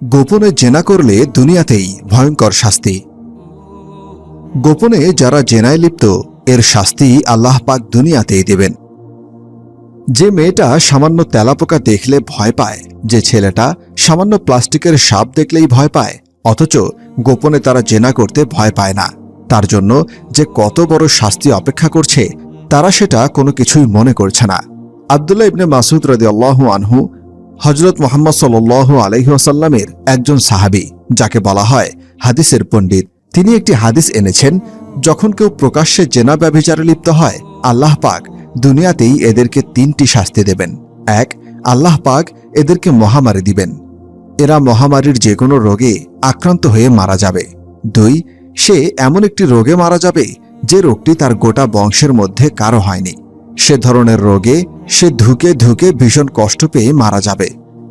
গোপনে জেনা করলে দুনিয়াতেই ভয়ঙ্কর শাস্তি। গোপনে যারা জেনায় লিপ্ত, এর শাস্তি আল্লাহ পাক দুনিয়াতেই দেবেন। যে মেয়েটা সামান্য তেলাপোকা দেখলে ভয় পায়, যে ছেলেটা সামান্য প্লাস্টিকের সাপ দেখলেই ভয় পায়, অথচ গোপনে তারা জেনা করতে ভয় পায় না। তার জন্য যে কত বড় শাস্তি অপেক্ষা করছে, তারা সেটা কোনো কিছুই মনে করছে না। আবদুল্লাহ ইবনে মাসুদ রদি আল্লাহ আনহু হজরত মোহাম্মদ সাল আলহিহাসাল্লামের একজন সাহাবি, যাকে বলা হয় হাদিসের পণ্ডিত। তিনি একটি হাদিস এনেছেন, যখন কেউ প্রকাশ্যে জেনা ব্যভিচারে লিপ্ত হয়, আল্লাহ পাক দুনিয়াতেই এদেরকে তিনটি শাস্তি দেবেন। এক, আল্লাহ পাক এদেরকে মহামারী দিবেন। এরা মহামারীর যে কোনো রোগে আক্রান্ত হয়ে মারা যাবে। দুই, সে এমন একটি রোগে মারা যাবে যে রোগটি তার গোটা বংশের মধ্যে কারও হয়নি। সে ধরনের রোগে সে ধুকে ধুকে ভীষণ কষ্ট পেয়ে মারা যাবে।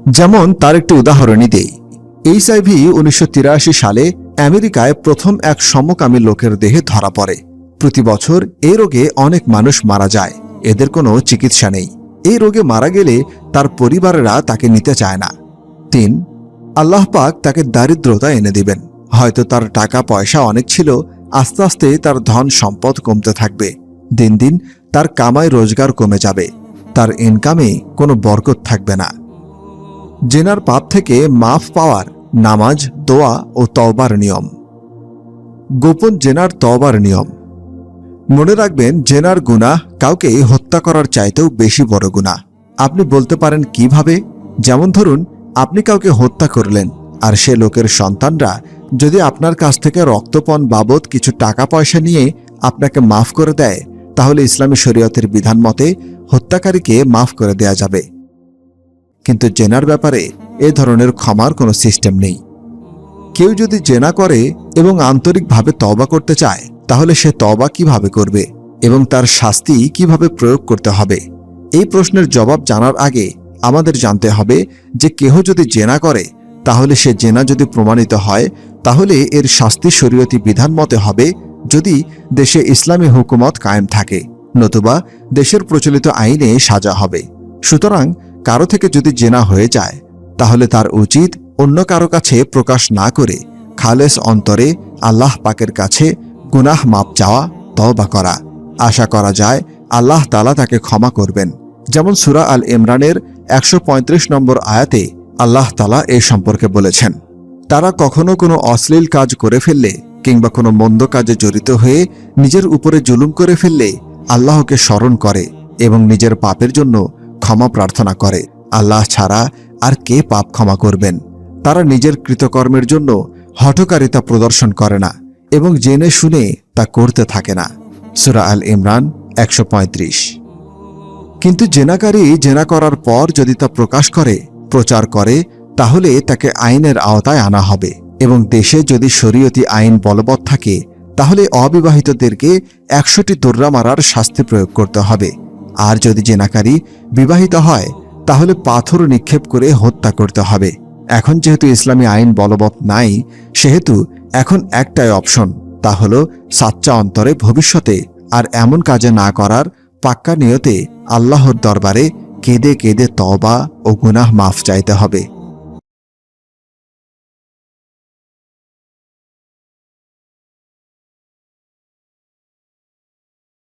যেমন তার একটি উদাহরণই দেই। এইচআইভি উনিশশো তিরাশি সালে আমেরিকায় প্রথম এক সমকামী লোকের দেহে ধরা পড়ে। প্রতি বছর এই রোগে অনেক মানুষ মারা যায়। এদের কোনো চিকিৎসা নেই। এই রোগে মারা গেলে তার পরিবারেরা তাকে নিতে চায় না। তিন, আল্লাহ পাক তাকে দারিদ্রতা এনে দিবেন। হয়তো তার টাকা পয়সা অনেক ছিল, আস্তে আস্তে তার ধন সম্পদ কমতে থাকবে। দিন দিন তার কামাই রোজগার কমে যাবে। তার ইনকামে কোনো বরকত থাকবে না। জেনার পাপ থেকে মাফ পাওয়ার নামাজ, দোয়া ও তওবার নিয়ম। গোপন জেনার তওবার নিয়ম। মনে রাখবেন, জেনার গুনাহ কাউকে হত্যা করার চাইতেও বেশি বড় গুনাহ। আপনি বলতে পারেন কীভাবে? যেমন ধরুন, আপনি কাউকে হত্যা করলেন আর সে লোকের সন্তানরা যদি আপনার কাছ থেকে রক্তপণ বাবদ কিছু টাকা পয়সা নিয়ে আপনাকে মাফ করে দেয় তাহলে ইসলামী শরীয়তের বিধান মতে হত্যাকারীকে মাফ করে দেয়া যাবে। কিন্তু জেনার ব্যাপারে এ ধরনের ক্ষমার কোনো সিস্টেম নেই। কেউ যদি জেনা করে এবং আন্তরিকভাবে তবা করতে চায়, তাহলে সে তবা কীভাবে করবে এবং তার শাস্তি কীভাবে প্রয়োগ করতে হবে? এই প্রশ্নের জবাব জানার আগে আমাদের জানতে হবে যে কেহ যদি জেনা করে, তাহলে সে জেনা যদি প্রমাণিত হয়, তাহলে এর শাস্তি শরীয়তি বিধান মতে হবে যদি দেশে ইসলামী হুকুমত কায়েম থাকে, নতুবা দেশের প্রচলিত আইনে সাজা হবে। সুতরাং কারও থেকে যদি জেনা হয়ে যায়, তাহলে তার উচিত অন্য কারও কাছে প্রকাশ না করে খালেস অন্তরে আল্লাহ পাকের কাছে গুনাহ মাপ চাওয়া, তওবা করা। আশা করা যায় আল্লাহ তালা তাকে ক্ষমা করবেন। যেমন সুরা আল ইমরানের একশ পঁয়ত্রিশ নম্বর আয়াতে আল্লাহ তালা এ সম্পর্কে বলেছেন, তারা কখনো কোনো অশ্লীল কাজ করে ফেললে কিংবা কোনো মন্দ কাজে জড়িত হয়ে নিজের উপরে জুলুম করে ফেললে আল্লাহকে স্মরণ করে এবং নিজের পাপের জন্য ক্ষমা প্রার্থনা করে। আল্লাহ ছাড়া আর কে পাপ ক্ষমা করবেন? তারা নিজের কৃতকর্মের জন্য হঠকারিতা প্রদর্শন করে না এবং জেনে শুনে তা করতে থাকে না। সুরা আল ইমরান একশো পঁয়ত্রিশ। কিন্তু জেনাকারী জেনা করার পর যদি তা প্রকাশ করে, প্রচার করে, তাহলে তাকে আইনের আওতায় আনা হবে। এবং দেশে যদি শরীয়তি আইন বলবৎ থাকে, তাহলে অবিবাহিতদেরকে একশোটি দোর্রা মারার শাস্তি প্রয়োগ করতে হবে। আর যদি জেনাকারী বিবাহিত হয়, তাহলে পাথর নিক্ষেপ করে হত্যা করতে হবে। এখন যেহেতু ইসলামী আইন বলবৎ নাই, সেহেতু এখন একটাই অপশন, তা হল সাচ্চা অন্তরে ভবিষ্যতে আর এমন কাজে না করার পাক্কা নিয়তে আল্লাহর দরবারে কেঁদে কেঁদে তবা ও গুনাহ মাফ চাইতে হবে।